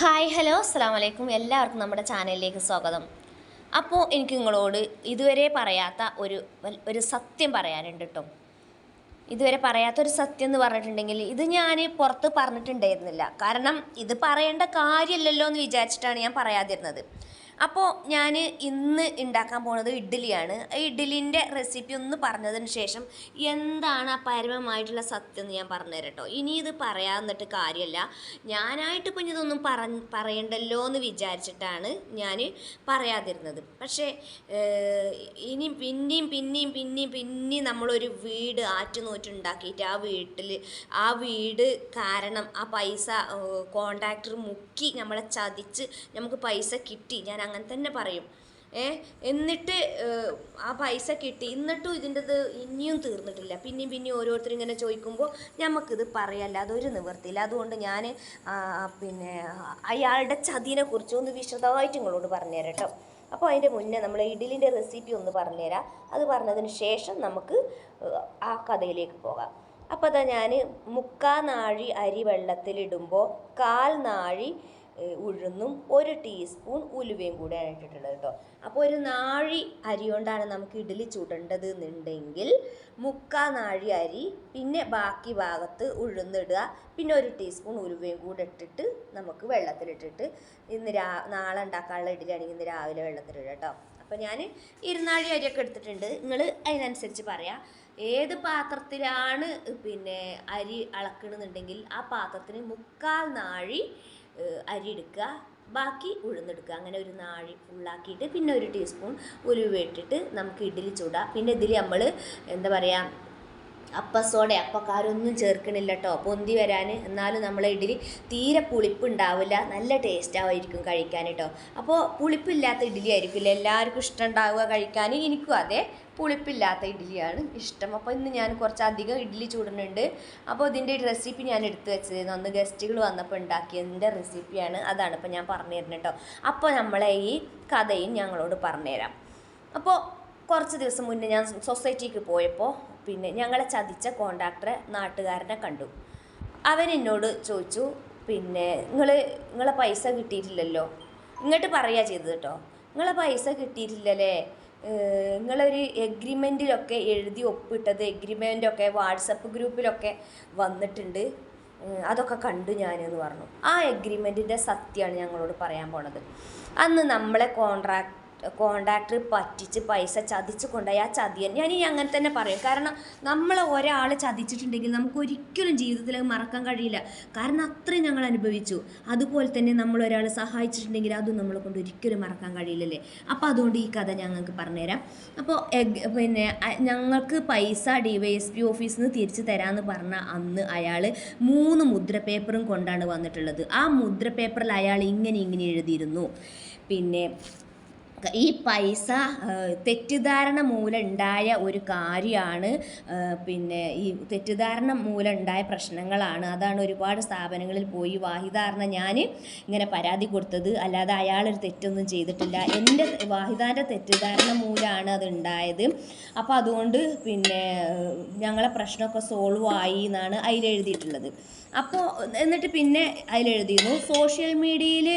Hi hello അസ്സാം വലൈക്കും എല്ലാവർക്കും നമ്മുടെ ചാനലിലേക്ക് സ്വാഗതം. അപ്പോൾ എനിക്ക് നിങ്ങളോട് ഇതുവരെ പറയാത്ത ഒരു ഒരു സത്യം പറയാനുണ്ട് കേട്ടോ ഇതുവരെ പറയാത്തൊരു സത്യം എന്ന് പറഞ്ഞിട്ടുണ്ടെങ്കിൽ ഇത് ഞാൻ പുറത്ത് പറഞ്ഞിട്ടുണ്ടായിരുന്നില്ല. കാരണം ഇത് പറയേണ്ട കാര്യമില്ലല്ലോ എന്ന് വിചാരിച്ചിട്ടാണ് ഞാൻ പറയാതിരുന്നത്. അപ്പോൾ ഞാൻ ഇന്ന് ഉണ്ടാക്കാൻ പോണത് ഇഡ്ഡലിയാണ്. ഇഡ്ഡലിന്റെ റെസിപ്പി ഒന്ന് പറഞ്ഞതിന് ശേഷം എന്താണ് ആ പരമമായിട്ടുള്ള സത്യം എന്ന് ഞാൻ പറഞ്ഞു തരട്ടോ ഇനി ഇത് പറയാന്നിട്ട് കാര്യമല്ല ഞാനായിട്ട് ഇപ്പം ഇതൊന്നും പറ പറയണ്ടല്ലോ എന്ന് വിചാരിച്ചിട്ടാണ് ഞാൻ പറയാതിരുന്നത്. പക്ഷേ ഇനി പിന്നെയും പിന്നെയും പിന്നെയും പിന്നെയും നമ്മളൊരു വീട് ആറ്റുനോറ്റുണ്ടാക്കിയിട്ട് ആ വീട്ടിൽ ആ വീട് കാരണം ആ പൈസ കോണ്ടാക്ടർ മുക്കി നമ്മളെ ചതിച്ച് നമുക്ക് പൈസ കിട്ടി. ഞാൻ അങ്ങനെ തന്നെ പറയും. ഏ എന്നിട്ട് ആ പൈസ കിട്ടി. എന്നിട്ടും ഇതിന്റെത് ഇനിയും തീർന്നിട്ടില്ല. പിന്നെയും പിന്നെയും ഓരോരുത്തർ ഇങ്ങനെ ചോദിക്കുമ്പോൾ നമുക്കിത് പറയല്ല. അതൊരു നിവൃത്തിയില്ല. അതുകൊണ്ട് ഞാൻ പിന്നെ അയാളുടെ ചതിനെ കുറിച്ച് ഒന്ന് വിശദമായിട്ട് നിങ്ങളോട് പറഞ്ഞുതരാം കേട്ടോ അപ്പോൾ അതിന്റെ മുന്നേ നമ്മൾ ഇഡലിന്റെ റെസിപ്പി ഒന്ന് പറഞ്ഞുതരാം അത് പറഞ്ഞതിന് ശേഷം നമുക്ക് ആ കഥയിലേക്ക് പോകാം. അപ്പോൾ അതാ ഞാൻ മുക്കാൽ നാഴി അരി വെള്ളത്തിലിടുമ്പോൾ കാൽ നാഴി ഉഴുന്നും ഒരു ടീസ്പൂൺ ഉലുവയും കൂടെയാണ് ഇട്ടിട്ടുള്ളത് കേട്ടോ. അപ്പോൾ ഒരു നാഴി അരി കൊണ്ടാണ് നമുക്ക് ഇഡലി ചുടേണ്ടത് എന്നുണ്ടെങ്കിൽ മുക്കാ നാഴി അരി പിന്നെ ബാക്കി ഭാഗത്ത് ഉഴുന്നിടുക പിന്നെ ഒരു ടീസ്പൂൺ ഉലുവയും കൂടെ ഇട്ടിട്ട് നമുക്ക് വെള്ളത്തിലിട്ടിട്ട് ഇന്ന് രാ നാളെ ഉണ്ടാക്കാനുള്ള ഇഡലി ആണെങ്കിൽ ഇന്ന് രാവിലെ വെള്ളത്തിലിടുക കേട്ടോ. അപ്പോൾ ഞാൻ ഇരുന്നാഴി അരിയൊക്കെ എടുത്തിട്ടുണ്ട്. നിങ്ങൾ അതിനനുസരിച്ച് പറയാം. ഏത് പാത്രത്തിലാണ് പിന്നെ അരി അളക്കണമെന്നുണ്ടെങ്കിൽ ആ പാത്രത്തിന് മുക്കാൽ നാഴി അരി എടുക്കുക ബാക്കി ഉഴുന്നെടുക്കുക. അങ്ങനെ ഒരു നാഴി ഫുള്ളാക്കിയിട്ട് പിന്നെ ഒരു ടീസ്പൂൺ ഉലുവ ഇട്ടിട്ട് നമുക്ക് ഇഡ്ഡലി ചൂടാം. പിന്നെ ഇതിൽ നമ്മൾ എന്താ പറയുക അപ്പസോടെ അപ്പക്കാരൊന്നും ചേർക്കണില്ല കേട്ടോ പൊന്തി വരാൻ എന്നാലും നമ്മളെ ഇഡ്ഡലി തീരെ പുളിപ്പ് ഉണ്ടാവില്ല നല്ല ടേസ്റ്റ് ആയിരിക്കും കഴിക്കാൻ കേട്ടോ അപ്പോൾ പുളിപ്പില്ലാത്ത ഇഡ്ഡലി ആയിരിക്കില്ല? എല്ലാവർക്കും ഇഷ്ടം ഉണ്ടാവുക കഴിക്കാൻ. എനിക്കും അതെ പുളിപ്പില്ലാത്ത ഇഡ്ഡലിയാണ് ഇഷ്ടം. അപ്പോൾ ഇന്ന് ഞാൻ കുറച്ച് അധികം ഇഡ്ഡലി ചൂടുന്നുണ്ട്. അപ്പോൾ ഇതിന്റെ റെസിപ്പി ഞാൻ എടുത്തു വെച്ചത് അന്ന് ഗസ്റ്റുകൾ വന്നപ്പോൾ ഉണ്ടാക്കിയതിന്റെ റെസിപ്പിയാണ്. അതാണ് ഇപ്പോൾ ഞാൻ പറഞ്ഞു തരുന്നത് കേട്ടോ. അപ്പോൾ നമ്മളെ ഈ കഥയും ഞങ്ങളോട് പറഞ്ഞുതരാം അപ്പോൾ കുറച്ച് ദിവസം മുന്നേ ഞാൻ സൊസൈറ്റിക്ക് പോയപ്പോൾ പിന്നെ ഞങ്ങളെ ചതിച്ച കോണ്ടാക്ടറെ നാട്ടുകാരനെ കണ്ടു. അവൻ എന്നോട് ചോദിച്ചു പിന്നെ നിങ്ങൾ നിങ്ങളെ പൈസ കിട്ടിയിട്ടില്ലല്ലോ? ഇങ്ങോട്ട് പറയുക ചെയ്തത് കേട്ടോ. നിങ്ങളെ പൈസ കിട്ടിയിട്ടില്ലല്ലേ? നിങ്ങളൊരു എഗ്രിമെന്റിലൊക്കെ എഴുതി ഒപ്പിട്ടത് എഗ്രിമെന്റൊക്കെ വാട്സപ്പ് ഗ്രൂപ്പിലൊക്കെ വന്നിട്ടുണ്ട്. അതൊക്കെ കണ്ടു ഞാനെന്ന് പറഞ്ഞു. ആ എഗ്രിമെന്റിന്റെ സത്യമാണ് ഞങ്ങളോട് പറയാൻ പോണത്. അന്ന് നമ്മളെ കോൺട്രാക്ട് കോണ്ടാക്ടർ പറ്റിച്ച് പൈസ ചതിച്ച് കൊണ്ടുപോയി. ആ ചതിയൻ ഞാൻ ഈ അങ്ങനെ തന്നെ പറയും. കാരണം നമ്മൾ ഒരാൾ ചതിച്ചിട്ടുണ്ടെങ്കിൽ നമുക്ക് ഒരിക്കലും ജീവിതത്തിൽ മറക്കാൻ കഴിയില്ല. കാരണം അത്രയും ഞങ്ങൾ അനുഭവിച്ചു. അതുപോലെ തന്നെ നമ്മൾ ഒരാൾ സഹായിച്ചിട്ടുണ്ടെങ്കിൽ അതും നമ്മളെ കൊണ്ട് ഒരിക്കലും മറക്കാൻ കഴിയില്ലല്ലേ? അപ്പോൾ അതുകൊണ്ട് ഈ കഥ ഞങ്ങൾക്ക് പറഞ്ഞുതരാം. അപ്പോൾ പിന്നെ ഞങ്ങൾക്ക് പൈസ ഡി വൈ എസ് പി ഓഫീസിൽ നിന്ന് തിരിച്ചു തരാമെന്ന് പറഞ്ഞ അന്ന് അയാൾ മൂന്ന് മുദ്ര പേപ്പറും കൊണ്ടാണ് വന്നിട്ടുള്ളത്. ആ മുദ്ര പേപ്പറിൽ അയാൾ ഇങ്ങനെ ഇങ്ങനെ എഴുതിയിരുന്നു. പിന്നെ ഈ പൈസ തെറ്റിദ്ധാരണ മൂലം ഉണ്ടായ ഒരു കാര്യമാണ് പിന്നെ ഈ തെറ്റിദ്ധാരണ മൂലം ഉണ്ടായ പ്രശ്നങ്ങളാണ്. അതാണ് ഒരുപാട് സ്ഥാപനങ്ങളിൽ പോയി വാഹിദാറിന ഞാൻ ഇങ്ങനെ പരാതി കൊടുത്തത്. അല്ലാതെ അയാൾ ഒരു തെറ്റൊന്നും ചെയ്തിട്ടില്ല. എന്റെ വാഹിദാന്റെ തെറ്റിദ്ധാരണ മൂലമാണ് അത് ഉണ്ടായത് അപ്പോൾ അതുകൊണ്ട് പിന്നെ ഞങ്ങളെ പ്രശ്നമൊക്കെ സോൾവ് ആയി എന്നാണ് അതിൽ എഴുതിയിട്ടുള്ളത് അപ്പോൾ എന്നിട്ട് പിന്നെ അതിലെഴുതിയിരുന്നു. സോഷ്യൽ മീഡിയയിൽ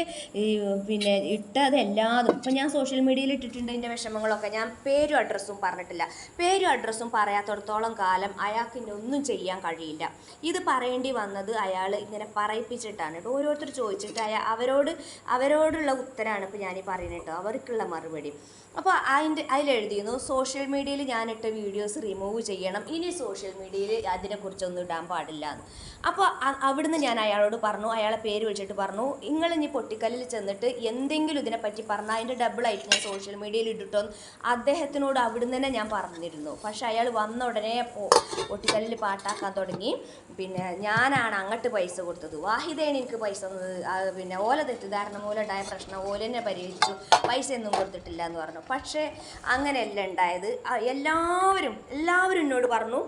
പിന്നെ ഇട്ടതെല്ലാതും. ഇപ്പം ഞാൻ സോഷ്യൽ മീഡിയയിൽ ഇട്ടിട്ടുണ്ട് എന്റെ വിഷമങ്ങളൊക്കെ. ഞാൻ പേരും അഡ്രസ്സും പറഞ്ഞിട്ടില്ല. പേരും അഡ്രസ്സും പറയാത്തടത്തോളം കാലം അയാൾക്ക് ഇനി ഒന്നും ചെയ്യാൻ കഴിയില്ല. ഇത് പറയേണ്ടി വന്നത് അയാൾ ഇങ്ങനെ പറയിപ്പിച്ചിട്ടാണ് കേട്ടോ. ഓരോരുത്തർ ചോദിച്ചിട്ട് അയാൾ അവരോട് അവരോടുള്ള ഉത്തരമാണ് ഇപ്പോൾ ഞാനീ പറയുന്നത് കേട്ടോ. അവർക്കുള്ള മറുപടി. അപ്പോൾ അതിന്റെ അതിലെഴുതിയിരുന്നു സോഷ്യൽ മീഡിയയിൽ ഞാനിട്ട വീഡിയോസ് റിമൂവ് ചെയ്യണം. ഇനി സോഷ്യൽ മീഡിയയിൽ അതിനെക്കുറിച്ചൊന്നും ഇടാൻ പാടില്ല. എന്ന് അപ്പോൾ അവിടുന്ന് ഞാൻ അയാളോട് പറഞ്ഞു അയാളെ പേര് വിളിച്ചിട്ട് പറഞ്ഞു നിങ്ങൾ ഇനി പൊട്ടിക്കല്ലിൽ ചെന്നിട്ട് എന്തെങ്കിലും ഇതിനെപ്പറ്റി പറഞ്ഞാൽ അതിന്റെ ഡബിളായിട്ട് ഞാൻ സോഷ്യൽ മീഡിയയിൽ ഇട്ടിട്ടോ അദ്ദേഹത്തിനോട് അവിടുന്ന് തന്നെ ഞാൻ പറഞ്ഞിരുന്നു. പക്ഷെ അയാൾ വന്ന ഉടനെ പൊട്ടിക്കല്ലിൽ പാട്ടാക്കാൻ തുടങ്ങി. പിന്നെ ഞാനാണ് അങ്ങോട്ട് പൈസ കൊടുത്തത്. വാഹിതയാണ് എനിക്ക് പൈസ പിന്നെ ഓല തെറ്റിദ്ധാരണ മൂലം ഉണ്ടായ പ്രശ്നം ഓല തന്നെ പരിഹരിച്ചു. പൈസ ഒന്നും കൊടുത്തിട്ടില്ല എന്ന് പറഞ്ഞു. പക്ഷേ അങ്ങനെയല്ല ഉണ്ടായത്. എല്ലാവരും എല്ലാവരും എന്നോട് പറഞ്ഞു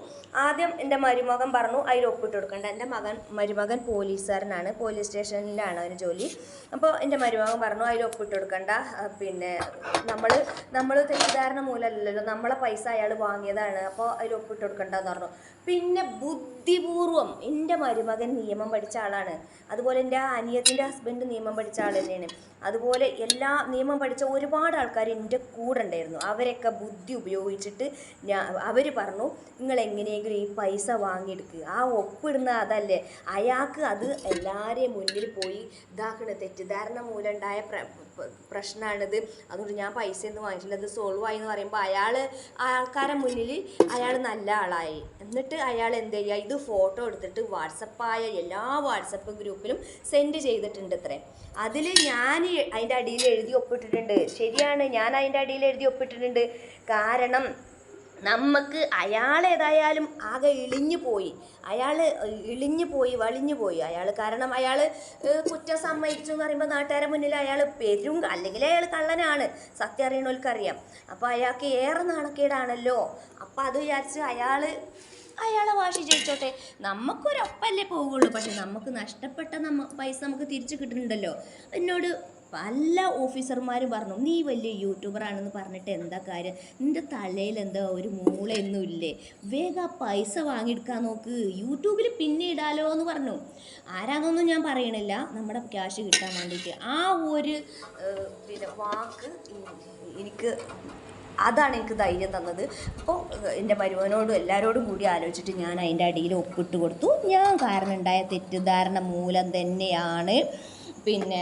ആദ്യം എന്റെ മരുമകൻ പറഞ്ഞു അതിൽ ഒപ്പിട്ട് കൊടുക്കണ്ട. എന്റെ മകൻ മരുമകൻ പോലീസുകാരനാണ് പോലീസ് സ്റ്റേഷനിലാണ് അവന് ജോലി. അപ്പോൾ എന്റെ മരുമകൻ പറഞ്ഞു അതിൽ ഒപ്പിട്ട് കൊടുക്കണ്ട. പിന്നെ നമ്മൾ നമ്മൾ തെറ്റിദ്ധാരണ മൂലമല്ലല്ലോ. നമ്മളെ പൈസ അയാൾ വാങ്ങിയതാണ്. അപ്പോൾ അതിൽ ഒപ്പിട്ട് കൊടുക്കണ്ടെന്ന് പറഞ്ഞു. പിന്നെ ബുദ്ധി ബുദ്ധിപൂർവം എന്റെ മരുമകൻ നിയമം പഠിച്ച ആളാണ്. അതുപോലെ എന്റെ അനിയത്തിന്റെ ഹസ്ബൻഡ് നിയമം പഠിച്ച ആൾ തന്നെയാണ്. അതുപോലെ എല്ലാ നിയമം പഠിച്ച ഒരുപാട് ആൾക്കാർ എന്റെ കൂടെ ഉണ്ടായിരുന്നു. അവരൊക്കെ ബുദ്ധി ഉപയോഗിച്ചിട്ട് ഞാൻ അവർ പറഞ്ഞു നിങ്ങൾ എങ്ങനെയെങ്കിലും ഈ പൈസ വാങ്ങിയെടുക്കുക ആ ഒപ്പിടുന്ന അതല്ലേ. അയാൾക്ക് അത് എല്ലാവരെയും മുന്നിൽ പോയി ഇതാക്കണ തെറ്റിദ്ധാരണ മൂലമുണ്ടായ പ്രശ്നമാണിത് അതുകൊണ്ട് ഞാൻ പൈസ ഒന്നും വാങ്ങിച്ചില്ല. അത് സോൾവ് ആയി എന്ന് പറയുമ്പോൾ അയാൾ ആൾക്കാരെ മുന്നിൽ അയാൾ നല്ല ആളായി. എന്നിട്ട് അയാൾ എന്ത് ചെയ്യുക ഇത് ഫോട്ടോ എടുത്തിട്ട് വാട്സപ്പായ എല്ലാ വാട്സപ്പ് ഗ്രൂപ്പിലും സെൻഡ് ചെയ്തിട്ടുണ്ട് അത്രേ അതിൽ ഞാൻ അതിന്റെ അടിയിൽ എഴുതി ഒപ്പിട്ടിട്ടുണ്ട്. ശരിയാണ്. ഞാൻ അതിന്റെ അടിയിൽ എഴുതി ഒപ്പിട്ടിട്ടുണ്ട്. കാരണം നമുക്ക് അയാൾ ഏതായാലും ആകെ ഇളിഞ്ഞു പോയി. അയാൾ ഇളിഞ്ഞു പോയി വളിഞ്ഞു പോയി. അയാൾ കാരണം അയാൾ കുറ്റം സമ്മതിച്ചു എന്ന് പറയുമ്പോൾ നാട്ടുകാരെ മുന്നിൽ അയാൾ പെരും അല്ലെങ്കിൽ അയാൾ കള്ളനാണ്. സത്യം അറിയണവർക്കറിയാം. അപ്പോൾ അയാൾക്ക് ഏറെ നാണക്കേടാണല്ലോ. അപ്പോൾ അത് വിചാരിച്ച് അയാൾ അയാളെ വാശി ജയിച്ചോട്ടെ. നമുക്കൊരൊപ്പല്ലേ പോവുള്ളൂ. പക്ഷെ നമുക്ക് നഷ്ടപ്പെട്ട നമ്മ പൈസ നമുക്ക് തിരിച്ചു കിട്ടുന്നുണ്ടല്ലോ. എന്നോട് പല ഓഫീസർമാരും പറഞ്ഞു നീ വലിയ യൂട്യൂബറാണെന്ന് പറഞ്ഞിട്ട് എന്താ കാര്യം? നിന്റെ തലയിൽ എന്താ ഒരു മൂളയൊന്നും ഇല്ലേ? വേഗം പൈസ വാങ്ങിയെടുക്കാൻ നോക്ക്. യൂട്യൂബിൽ പിന്നെ ഇടാലോ എന്ന് പറഞ്ഞു. ആരാന്നൊന്നും ഞാൻ പറയണില്ല. നമ്മുടെ ക്യാഷ് കിട്ടാൻ വേണ്ടിയിട്ട്. ആ ഒരു പിന്നെ വാക്ക് എനിക്ക് അതാണ് എനിക്ക് ധൈര്യം തന്നത്. അപ്പോൾ എന്റെ മരുവനോടും എല്ലാവരോടും കൂടി ആലോചിച്ചിട്ട് ഞാൻ അതിന്റെ അടിയിൽ ഒപ്പിട്ട് കൊടുത്തു. ഞാൻ കാരണം ഉണ്ടായ തെറ്റിദ്ധാരണ മൂലം തന്നെയാണ്. പിന്നെ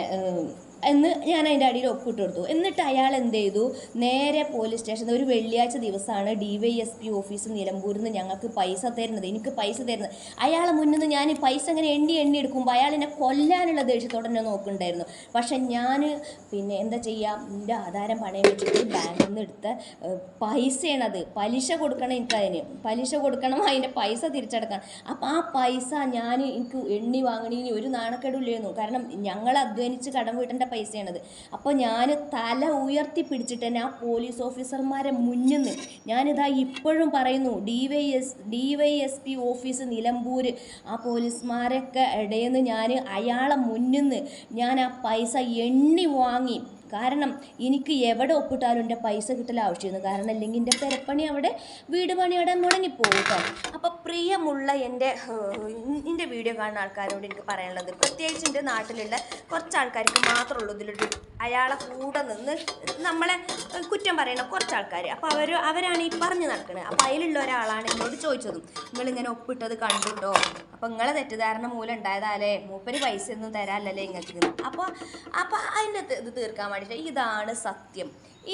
എന്ന് ഞാൻ അതിന്റെ അടിയിൽ ഒപ്പിട്ട് കൊടുത്തു എന്നിട്ട് അയാൾ എന്ത് ചെയ്തു? നേരെ പോലീസ് സ്റ്റേഷനിൽ ഒരു വെള്ളിയാഴ്ച ദിവസമാണ് D Y S P office നിലമ്പൂരിൽ നിന്ന് ഞങ്ങൾക്ക് പൈസ തരുന്നത്. എനിക്ക് പൈസ തരുന്നത്. അയാളെ മുന്നിൽ നിന്ന് ഞാൻ ഈ പൈസ ഇങ്ങനെ എണ്ണി എണ്ണി എടുക്കുമ്പോൾ അയാൾ എന്നെ കൊല്ലാനുള്ള ദേഷ്യത്തോടെ എന്നെ നോക്കുന്നുണ്ടായിരുന്നു. പക്ഷെ ഞാൻ പിന്നെ എന്താ ചെയ്യുക? എന്റെ ആധാരം പണയം വെച്ചിട്ട് ബാങ്കിൽ നിന്ന് എടുത്ത പൈസയാണ് അത്. പലിശ കൊടുക്കണം എനിക്കതിന് പലിശ കൊടുക്കണം അതിന്റെ പൈസ തിരിച്ചടക്കണം. അപ്പം ആ പൈസ ഞാൻ എനിക്ക് എണ്ണി വാങ്ങണീന് ഒരു നാണക്കേടില്ലായിരുന്നു കാരണം ഞങ്ങൾ അധ്വാനിച്ച് കടം വീട്ടേണ്ട പൈസയാണത്. അപ്പോൾ ഞാൻ തല ഉയർത്തി പിടിച്ചിട്ട് തന്നെ ആ പോലീസ് ഓഫീസർമാരെ മുന്നിൽ നിന്ന് ഞാനിതാ ഇപ്പോഴും പറയുന്നു D Y S D Y S P office Nilambur ആ പോലീസുമാരൊക്കെ ഇടയിൽ നിന്ന് ഞാൻ അയാളെ മുന്നിൽ നിന്ന് ഞാൻ ആ പൈസ എണ്ണി വാങ്ങി കാരണം എനിക്ക് എവിടെ ഒപ്പിട്ടാലും എന്റെ പൈസ കിട്ടൽ ആവശ്യമായിരുന്നു. കാരണം അല്ലെങ്കിൽ എന്റെ പെരപ്പണി അവിടെ വീട് പണി അവിടെ മുടങ്ങിപ്പോകും അപ്പോൾ പ്രിയമുള്ള എന്റെ എന്റെ വീഡിയോ കാണുന്ന ആൾക്കാരോട് എനിക്ക് പറയാനുള്ളത് പ്രത്യേകിച്ച് എന്റെ നാട്ടിലുള്ള കുറച്ച് ആൾക്കാർക്ക് മാത്രമേ ഉള്ളൂ ഇതിലൊരു അയാളെ കൂടെ നിന്ന് നമ്മളെ കുറ്റം പറയുന്ന കുറച്ച് ആൾക്കാർ അപ്പോൾ അവർ അവരാണ് ഈ പറഞ്ഞു നടക്കുന്നത് അപ്പോൾ അതിലുള്ള ഒരാളാണ് എന്നോട് ചോദിച്ചതും. നിങ്ങളിങ്ങനെ ഒപ്പിട്ടത് കണ്ടിട്ടോ? അപ്പോൾ നിങ്ങളെ തെറ്റിദ്ധാരണ മൂലം ഉണ്ടായതാലേ മൂപ്പര് പൈസ ഒന്നും തരാനല്ലേ നിങ്ങൾക്ക് അപ്പോൾ അപ്പോൾ അതിന്റെ ഇത് തീർക്കാൻ വേണ്ടിയിട്ട് ഇതാണ് സത്യം.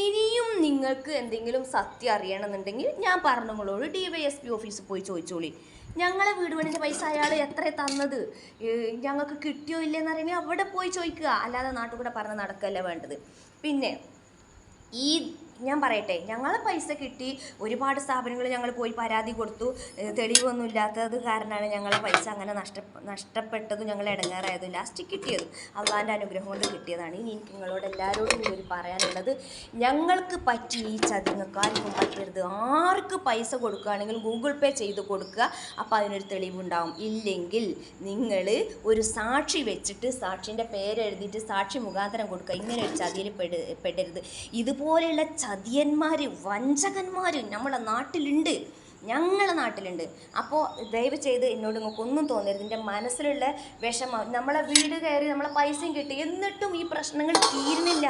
ഇനിയും നിങ്ങൾക്ക് എന്തെങ്കിലും സത്യം അറിയണമെന്നുണ്ടെങ്കിൽ ഞാൻ പറഞ്ഞങ്ങളോട് ഡി വൈ എസ് പി ഓഫീസിൽ പോയി ചോദിച്ചോളി. ഞങ്ങളെ വീട് പണിന്റെ പൈസ അയാൾ എത്ര തന്നത്? ഞങ്ങൾക്ക് കിട്ടിയോ ഇല്ലെന്ന് അറിയാൻ അവിടെ പോയി ചോദിക്കുക. അല്ലാതെ നാട്ടിൽ കൂടെ പറഞ്ഞ് നടക്കല്ല വേണ്ടത്. പിന്നെ ഈ ഞാൻ പറയട്ടെ ഞങ്ങളെ പൈസ കിട്ടി ഒരുപാട് സ്ഥാപനങ്ങൾ ഞങ്ങൾ പോയി പരാതി കൊടുത്തു. തെളിവൊന്നും ഇല്ലാത്തത് കാരണമാണ് ഞങ്ങളെ പൈസ അങ്ങനെ നഷ്ട നഷ്ടപ്പെട്ടതും ഞങ്ങൾ ഇടങ്ങാറായതും ലാസ്റ്റ് കിട്ടിയത്. അള്ളാന്റെ അനുഗ്രഹം കൊണ്ട് കിട്ടിയതാണ്. ഇനി എനിക്ക് നിങ്ങളോട് എല്ലാവരോടും കൂടി പറയാനുള്ളത് ഞങ്ങൾക്ക് പറ്റി ഈ ചതി പറ്റരുത്. ആർക്ക് പൈസ കൊടുക്കുകയാണെങ്കിലും ഗൂഗിൾ പേ ചെയ്ത് കൊടുക്കുക അപ്പോൾ അതിനൊരു തെളിവുണ്ടാവും. ഇല്ലെങ്കിൽ നിങ്ങൾ ഒരു സാക്ഷി വെച്ചിട്ട് സാക്ഷിന്റെ പേരെഴുതിയിട്ട് സാക്ഷി മുഖാന്തരം കൊടുക്കുക. ഇങ്ങനെ ഒരു ചതിയിൽ പെടരുത്. ഇതുപോലെയുള്ള ചതിയന്മാർ വഞ്ചകന്മാർ നമ്മളെ നാട്ടിലുണ്ട്. ഞങ്ങളെ നാട്ടിലുണ്ട്. അപ്പോൾ ദയവ് ചെയ്ത് എന്നോട് നിങ്ങൾക്ക് ഒന്നും തോന്നരുത്. എന്റെ മനസ്സിലുള്ള വിഷമം നമ്മളെ വീട് കയറി നമ്മളെ പൈസയും കിട്ടി. എന്നിട്ടും ഈ പ്രശ്നങ്ങൾ തീരുന്നില്ല.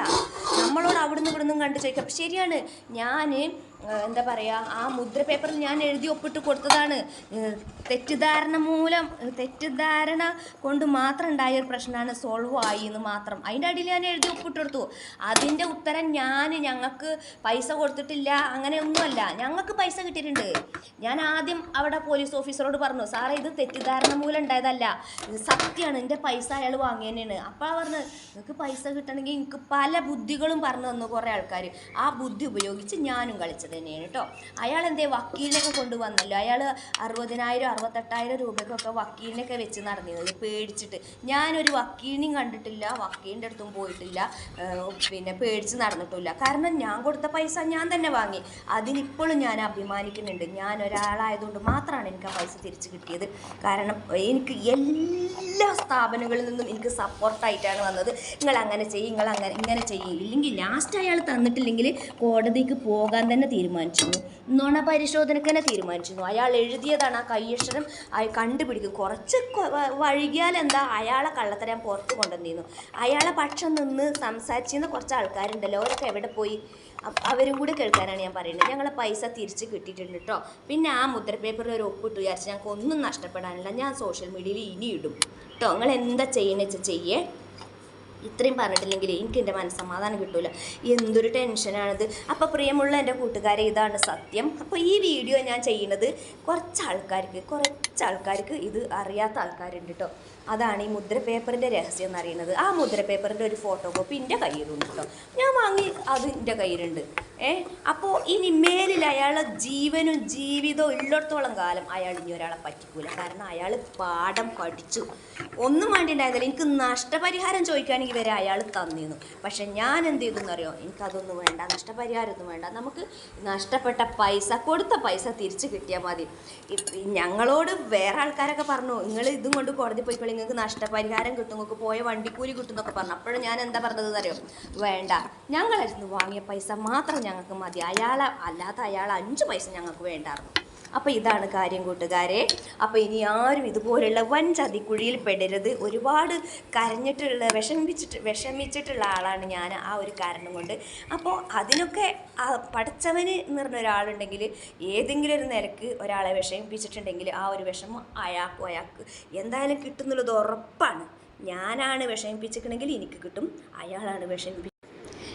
നമ്മളോട് അവിടുന്ന് ഇവിടുന്നും കണ്ടു ചോദിക്കാം. ശരിയാണ്. ഞാൻ എന്താ പറയുക ആ മുദ്ര പേപ്പറിൽ ഞാൻ എഴുതി ഒപ്പിട്ട് കൊടുത്തതാണ്. തെറ്റിദ്ധാരണ മൂലം തെറ്റിദ്ധാരണ കൊണ്ട് മാത്രം ഉണ്ടായ ഒരു പ്രശ്നമാണ് സോൾവ് ആയി എന്ന് മാത്രം. അതിന്റെ അടിയിൽ ഞാൻ എഴുതി ഒപ്പിട്ട് കൊടുത്തു. അതിന്റെ ഉത്തരം ഞാൻ ഞങ്ങൾക്ക് പൈസ കൊടുത്തിട്ടില്ല അങ്ങനെയൊന്നുമല്ല. ഞങ്ങൾക്ക് പൈസ കിട്ടിയിട്ടുണ്ട്. ഞാൻ ആദ്യം അവിടെ പോലീസ് ഓഫീസറോട് പറഞ്ഞു സാറേ ഇത് തെറ്റിദ്ധാരണ മൂലം ഉണ്ടായതല്ല. ഇത് സത്യമാണ്. എന്റെ പൈസ അയാൾ വാങ്ങിയതന്നെയാണ്. അപ്പോൾ പറഞ്ഞു നിങ്ങൾക്ക് പൈസ കിട്ടണമെങ്കിൽ എനിക്ക് പല ബുദ്ധികളും പറഞ്ഞു തന്നു കുറേ ആൾക്കാർ ആ ബുദ്ധി ഉപയോഗിച്ച് ഞാനും കളിച്ചത് തന്നെയാണ് കേട്ടോ അയാൾ എന്തേ വക്കീലിനൊക്കെ കൊണ്ടുവന്നല്ലോ? അയാൾ അറുപതിനായിരം അറുപത്തെട്ടായിരം രൂപയ്ക്കൊക്കെ വക്കീലിനൊക്കെ വെച്ച് നടന്നിരുന്നത് പേടിച്ചിട്ട്. ഞാനൊരു വക്കീലിനെയും കണ്ടിട്ടില്ല വക്കീലിന്റെ അടുത്തും പോയിട്ടില്ല പിന്നെ പേടിച്ച് നടന്നിട്ടില്ല കാരണം ഞാൻ കൊടുത്ത പൈസ ഞാൻ തന്നെ വാങ്ങി. അതിനിപ്പോഴും ഞാൻ അഭിമാനിക്കുന്നുണ്ട്. ഞാൻ ഒരാളായതുകൊണ്ട് മാത്രമാണ് എനിക്ക് ആ പൈസ തിരിച്ചു കിട്ടിയത്. കാരണം എനിക്ക് എല്ലാ സ്ഥാപനങ്ങളിൽ നിന്നും എനിക്ക് സപ്പോർട്ടായിട്ടാണ് വന്നത്. നിങ്ങൾ അങ്ങനെ ചെയ്യും നിങ്ങൾ അങ്ങനെ ഇങ്ങനെ ചെയ്യും. ഇല്ലെങ്കിൽ ലാസ്റ്റ് അയാൾ തന്നിട്ടില്ലെങ്കിൽ കോടതിക്ക് പോകാൻ തന്നെ തീരുമാനിച്ചിരുന്നു. നുണ പരിശോധനയ്ക്ക് തന്നെ തീരുമാനിച്ചിരുന്നു. അയാൾ എഴുതിയതാണ് ആ കയ്യക്ഷരം അയാൾ കണ്ടുപിടിക്കും. കുറച്ച് വഴുകിയാൽ എന്താ? അയാളെ കള്ളത്തരം പുറത്ത് കൊണ്ടുവന്നിരുന്നു. അയാളെ പക്ഷം നിന്ന് സംസാരിച്ചിരുന്ന കുറച്ച് ആൾക്കാരുണ്ടല്ലോ. അവരൊക്കെ എവിടെ പോയി? അവരും കൂടി കേൾക്കാനാണ് ഞാൻ പറയുന്നത്. ഞങ്ങളെ പൈസ തിരിച്ച് കിട്ടിയിട്ടുണ്ട് കേട്ടോ പിന്നെ ആ മുദ്രപേപ്പറിൽ ഒരു ഒപ്പിട്ട്. വിചാരിച്ച് ഞങ്ങൾക്ക് ഒന്നും നഷ്ടപ്പെടാനില്ല. ഞാൻ സോഷ്യൽ മീഡിയയിൽ ഇനി ഇടും കേട്ടോ നിങ്ങൾ എന്താ ചെയ്യണമെന്ന് വെച്ചാൽ ചെയ്യേ? ഇത്രയും പറഞ്ഞിട്ടില്ലെങ്കിൽ എനിക്ക് എന്റെ മനസ്സമാധാനം കിട്ടൂല. എന്തൊരു ടെൻഷനാണിത്. അപ്പോൾ പ്രിയമുള്ള എന്റെ കൂട്ടുകാരെ ഇതാണ് സത്യം. അപ്പോൾ ഈ വീഡിയോ ഞാൻ ചെയ്യുന്നത് കുറച്ച് ആൾക്കാർക്ക് കുറച്ച് ആൾക്കാർക്ക് ഇത് അറിയാത്ത ആൾക്കാരുണ്ട് കേട്ടോ അതാണ് ഈ മുദ്ര പേപ്പറിന്റെ രഹസ്യം എന്ന് അറിയുന്നത് ആ മുദ്ര പേപ്പറിന്റെ ഒരു ഫോട്ടോ കോപ്പി എന്റെ കയ്യിലുണ്ട് കേട്ടോ ഞാൻ വാങ്ങി അത് എന്റെ കയ്യിലുണ്ട്. ഏ? അപ്പോൾ ഇനി മേലിൽ അയാളെ ജീവനും ജീവിതവും ഉള്ളിടത്തോളം കാലം അയാൾ ഇനി ഒരാളെ പറ്റിക്കൂല. കാരണം അയാൾ പാഠം പഠിച്ചു. ഒന്നും വേണ്ടിണ്ടായിരുന്നില്ല. എനിക്ക് നഷ്ടപരിഹാരം ചോദിക്കുകയാണെങ്കിൽ വരെ അയാൾ തന്നിരുന്നു. പക്ഷെ ഞാൻ എന്ത് ചെയ്തു എന്നറിയോ? എനിക്കതൊന്നും വേണ്ട. നഷ്ടപരിഹാരമൊന്നും വേണ്ട. നമുക്ക് നഷ്ടപ്പെട്ട പൈസ കൊടുത്ത പൈസ തിരിച്ച് കിട്ടിയാൽ മതി. ഞങ്ങളോട് വേറെ ആൾക്കാരൊക്കെ പറഞ്ഞു നിങ്ങൾ ഇതും കൊണ്ട് കോടതി പോയിക്കോളി. നിങ്ങൾക്ക് നഷ്ടപരിഹാരം കിട്ടും. നിങ്ങൾക്ക് പോയ വണ്ടിക്കൂലി കിട്ടും എന്നൊക്കെ പറഞ്ഞു. അപ്പോഴും ഞാൻ എന്താ പറഞ്ഞതെന്നറിയോ? വേണ്ട. ഞങ്ങളായിരുന്നു വാങ്ങിയ പൈസ മാത്രം ഞങ്ങൾക്ക് മതി. അയാൾ അല്ലാത്ത അയാൾ അഞ്ച് പൈസ ഞങ്ങൾക്ക് വേണ്ടായിരുന്നു. അപ്പോൾ ഇതാണ് കാര്യം കൂട്ടുകാരെ. അപ്പോൾ ഇനി ആരും ഇതുപോലുള്ള വൻ ചതിക്കുഴിയിൽ പെടരുത്. ഒരുപാട് കരഞ്ഞിട്ടുള്ള വിഷമിച്ചിട്ട് വിഷമിച്ചിട്ടുള്ള ആളാണ് ഞാൻ ആ ഒരു കാരണം കൊണ്ട്. അപ്പോൾ അതിനൊക്കെ പഠിച്ചവന് എന്ന് പറഞ്ഞ ഒരാളുണ്ടെങ്കിൽ ഏതെങ്കിലും ഒരു നിലയ്ക്ക് ഒരാളെ വിഷമിപ്പിച്ചിട്ടുണ്ടെങ്കിൽ ആ ഒരു വിഷമം അയാൾക്കും അയാൾക്ക് എന്തായാലും കിട്ടുന്നുള്ളത് ഉറപ്പാണ്. ഞാനാണ് വിഷമിപ്പിച്ചിട്ടുണ്ടെങ്കിൽ എനിക്ക് കിട്ടും. അയാളാണ് വിഷമിപ്പി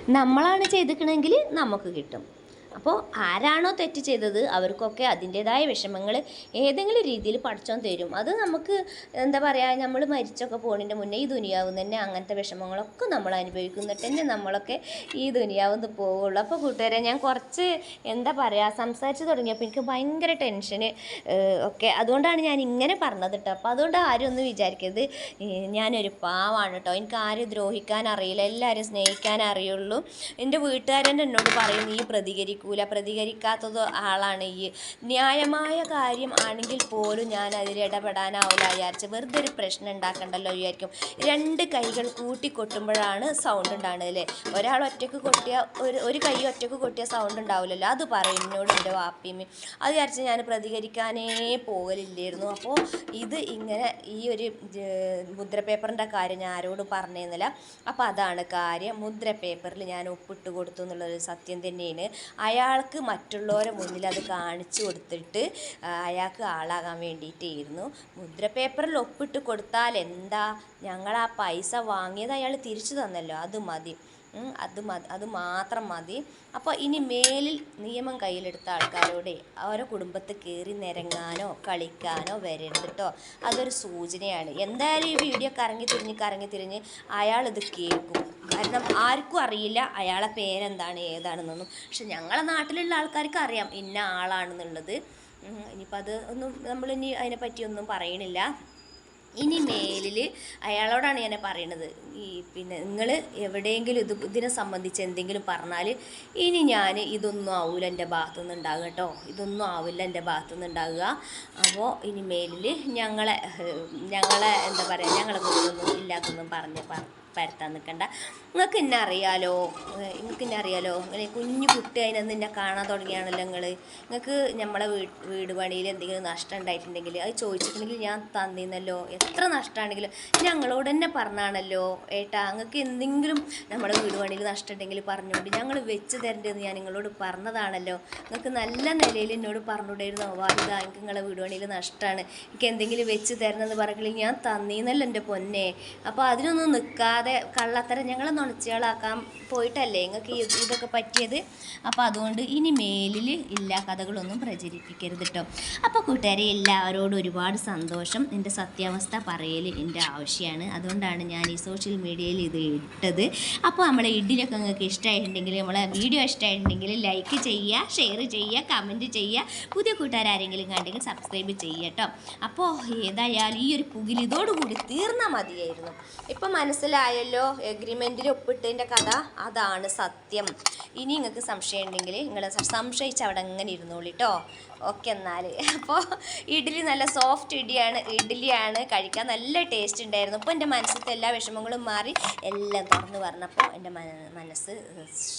നമ്മളാണ് ചെയ്തിക്കണമെങ്കിൽ നമുക്ക് കിട്ടും. അപ്പോൾ ആരാണോ തെറ്റ് ചെയ്തത് അവർക്കൊക്കെ അതിന്റേതായ വിഷമങ്ങൾ ഏതെങ്കിലും രീതിയിൽ പഠിച്ചോൻ തരും. അത് നമുക്ക് എന്താ പറയുക നമ്മൾ മരിച്ചൊക്കെ പോണിന്റെ മുന്നേ ഈ ദുനിയാവും തന്നെ അങ്ങനത്തെ വിഷമങ്ങളൊക്കെ നമ്മൾ അനുഭവിക്കുന്നിട്ട് തന്നെ നമ്മളൊക്കെ ഈ ദുനിയാവുന്ന് പോവുള്ളൂ. അപ്പോൾ കൂട്ടുകാരെ ഞാൻ കുറച്ച് എന്താ പറയുക സംസാരിച്ച് തുടങ്ങിയപ്പോൾ എനിക്ക് ഭയങ്കര ടെൻഷന് ഒക്കെ. അതുകൊണ്ടാണ് ഞാൻ ഇങ്ങനെ പറഞ്ഞത് കേട്ടോ. അപ്പോൾ അതുകൊണ്ട് ആരും ഒന്നും വിചാരിക്കരുത്. ഞാനൊരു പാവാണ് കേട്ടോ. എനിക്ക് ആരും ദ്രോഹിക്കാൻ അറിയില്ല. എല്ലാവരും സ്നേഹിക്കാൻ അറിയുള്ളൂ. എന്റെ വീട്ടുകാരൻ എന്നോട് പറയും നീ പ്രതികരിക്കൂല പ്രതികരിക്കാത്തത് ആളാണ് ഈ. ന്യായമായ കാര്യം ആണെങ്കിൽ പോലും ഞാൻ അതിൽ ഇടപെടാനാവില്ല വിചാരിച്ച് വെറുതെ ഒരു പ്രശ്നം ഉണ്ടാക്കണ്ടല്ലോ വിചാരിക്കും. രണ്ട് കൈകൾ കൂട്ടി കൊട്ടുമ്പോഴാണ് സൗണ്ട് ഉണ്ടാകുന്നത് അല്ലേ? ഒരാൾ ഒറ്റയ്ക്ക് കൊട്ടിയ ഒരു ഒരു കൈ ഒറ്റയ്ക്ക് കൊട്ടിയ സൗണ്ട് ഉണ്ടാവില്ലല്ലോ. അത് പറയും എന്നോട് എന്റെ വാപ്പിയമ്മ അത് വിചാരിച്ച് ഞാൻ പ്രതികരിക്കാനേ പോകലില്ലായിരുന്നു. അപ്പോൾ ഇത് ഇങ്ങനെ ഈ ഒരു മുദ്രപേപ്പറിന്റെ മുദ്ര പേപ്പറിന്റെ കാര്യം ഞാൻ ആരോടും പറഞ്ഞിരുന്നില്ല. അപ്പോൾ അതാണ് കാര്യം. മുദ്ര പേപ്പറിൽ ഞാൻ ഒപ്പിട്ട് കൊടുത്തു എന്നുള്ളൊരു സത്യം തന്നെയാണ്. അയാൾക്ക് മറ്റുള്ളവരെ മുന്നിൽ അത് കാണിച്ചു കൊടുത്തിട്ട് അയാൾക്ക് ആളാകാൻ വേണ്ടിയിട്ടായിരുന്നു. മുദ്ര പേപ്പറിൽ ഒപ്പിട്ട് കൊടുത്താൽ എന്താ? ഞങ്ങൾ ആ പൈസ വാങ്ങിയത് അയാൾ തിരിച്ചു തന്നല്ലോ അത് മതി. അത് അത് മാത്രം മതി. അപ്പോൾ ഇനി മേലിൽ നിയമം കയ്യിലെടുത്ത ആൾക്കാരോടെ അവരെ കുടുംബത്തിൽ കയറി നിരങ്ങാനോ കളിക്കാനോ വരരുത് കേട്ടോ അതൊരു സൂചനയാണ്. എന്തായാലും ഈ വീഡിയോ കറങ്ങി തിരിഞ്ഞ് കറങ്ങി തിരിഞ്ഞ് അയാൾ ഇത് കേൾക്കും. കാരണം ആർക്കും അറിയില്ല അയാളെ പേരെന്താണ് ഏതാണെന്നൊന്നും. പക്ഷെ ഞങ്ങളെ നാട്ടിലുള്ള ആൾക്കാർക്ക് അറിയാം ഇന്ന ആളാണെന്നുള്ളത്. ഇനിയിപ്പോൾ അത് ഒന്നും നമ്മളിനി അതിനെപ്പറ്റി ഒന്നും പറയണില്ല. ഇനി മേലിൽ അയാളോടാണ് ഞാൻ പറയണത്. ഈ പിന്നെ നിങ്ങൾ എവിടെയെങ്കിലും ഇത് ഇതിനെ സംബന്ധിച്ച് എന്തെങ്കിലും പറഞ്ഞാൽ ഇനി ഞാൻ ഇതൊന്നും ആവില്ല എന്റെ ഭാഗത്തുനിന്ന് ഉണ്ടാകുക കേട്ടോ. ഇതൊന്നും ആവില്ല എന്റെ ഭാഗത്തുനിന്ന് ഉണ്ടാകുക അപ്പോൾ ഇനി മേലിൽ ഞങ്ങളെ ഞങ്ങളെ എന്താ പറയുക ഞങ്ങളെ കുറിച്ചൊന്നും ഇല്ലാത്തൊന്നും പറഞ്ഞ് പറ പരത്താൻ നിൽക്കണ്ട നിങ്ങൾക്ക് എന്നെ അറിയാലോ? നിങ്ങൾക്ക് എന്നെ അറിയാലോ? ഇങ്ങനെ കുഞ്ഞു കുട്ടി അതിനൊന്നും എന്നെ കാണാൻ തുടങ്ങിയാണല്ലോ നിങ്ങൾ നിങ്ങൾക്ക് നമ്മളെ വീട് പണിയിൽ എന്തെങ്കിലും നഷ്ടം ഉണ്ടായിട്ടുണ്ടെങ്കിൽ അത് ചോദിച്ചിട്ടുണ്ടെങ്കിൽ ഞാൻ തന്നിന്നല്ലോ. എത്ര നഷ്ടമാണെങ്കിലും ഞങ്ങളോട് തന്നെ പറഞ്ഞാണല്ലോ. ഏട്ടാ നിങ്ങൾക്ക് എന്തെങ്കിലും നമ്മുടെ വീട് പണിയിൽ നഷ്ടം ഉണ്ടെങ്കിൽ പറഞ്ഞുകൊണ്ട് ഞങ്ങൾ വെച്ച് തരേണ്ടതെന്ന് ഞാൻ നിങ്ങളോട് പറഞ്ഞതാണല്ലോ. നിങ്ങൾക്ക് നല്ല നിലയിൽ എന്നോട് പറഞ്ഞുകൊണ്ടായിരുന്നു വാഹിത എനിക്ക് നിങ്ങളെ വീട് പണിയിൽ നഷ്ടമാണ്. എനിക്ക് എന്തെങ്കിലും വെച്ച് തരണമെന്ന് പറഞ്ഞെങ്കിൽ ഞാൻ തന്നീന്നല്ലോ എന്റെ പൊന്നെ. അപ്പോൾ അതിനൊന്നും നിൽക്കാതെ കള്ളത്തരം ഞങ്ങൾ നുണച്ചുകളാക്കാൻ പോയിട്ടല്ലേ നിങ്ങൾക്ക് ഇതൊക്കെ പറ്റിയത്? അപ്പോൾ അതുകൊണ്ട് ഇനി മേലിൽ ഇല്ല കഥകളൊന്നും പ്രചരിപ്പിക്കരുത് കേട്ടോ അപ്പോൾ കൂട്ടുകാരെ എല്ലാവരോടും ഒരുപാട് സന്തോഷം. എന്റെ സത്യാവസ്ഥ പറയൽ എന്റെ ആവശ്യമാണ് അതുകൊണ്ടാണ് ഞാൻ ഈ സോഷ്യൽ മീഡിയയിൽ ഇത് ഇട്ടത്. അപ്പോൾ നമ്മളെ ഇഡിലൊക്കെ നിങ്ങൾക്ക് ഇഷ്ടമായിട്ടുണ്ടെങ്കിൽ നമ്മളെ വീഡിയോ ഇഷ്ടമായിട്ടുണ്ടെങ്കിൽ ലൈക്ക് ചെയ്യുക ഷെയർ ചെയ്യുക കമന്റ് ചെയ്യുക പുതിയ കൂട്ടുകാരെങ്കിലും കണ്ടെങ്കിൽ സബ്സ്ക്രൈബ് ചെയ്യുക കേട്ടോ അപ്പോൾ ഏതായാലും ഈ ഒരു പുകിൽ ഇതോടുകൂടി തീർന്നാൽ മതിയായിരുന്നു. ഇപ്പം മനസ്സിലായി മനസ്സിലായല്ലോ? എഗ്രിമെന്റിൽ ഒപ്പിട്ടതിന്റെ കഥ? അതാണ് സത്യം. ഇനി നിങ്ങൾക്ക് സംശയം ഉണ്ടെങ്കിൽ നിങ്ങൾ സംശയിച്ച് അവിടെ അങ്ങനെ ഇരുന്നോളി കേട്ടോ ഓക്കെ എന്നാൽ അപ്പോൾ ഇഡ്ഡലി നല്ല സോഫ്റ്റ് ഇഡ്ഡിയാണ് ഇഡ്ഡലിയാണ് കഴിക്കാൻ നല്ല ടേസ്റ്റ് ഉണ്ടായിരുന്നു. അപ്പോൾ എന്റെ മനസ്സിലത്തെ എല്ലാ വിഷമങ്ങളും മാറി എല്ലാം തുറന്നു പറഞ്ഞപ്പോൾ എന്റെ മനസ്സ്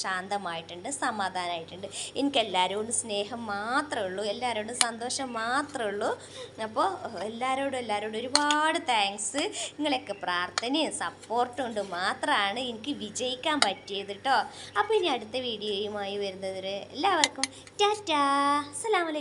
ശാന്തമായിട്ടുണ്ട് സമാധാനമായിട്ടുണ്ട് എനിക്ക് എല്ലാവരോടും സ്നേഹം മാത്രമേ ഉള്ളൂ എല്ലാവരോടും സന്തോഷം മാത്രമേ ഉള്ളൂ. അപ്പോൾ എല്ലാവരോടും എല്ലാവരോടും ഒരുപാട് താങ്ക്സ് നിങ്ങളെയൊക്കെ പ്രാർത്ഥനയും സപ്പോർട്ടും കൊണ്ട് മാത്രമാണ് എനിക്ക് വിജയിക്കാൻ പറ്റിയത് കേട്ടോ അപ്പോൾ ഇനി അടുത്ത വീഡിയോയുമായി വരുന്നത് വരെ എല്ലാവർക്കും ടാറ്റാ. അസ്സലാമു അലൈക്കും.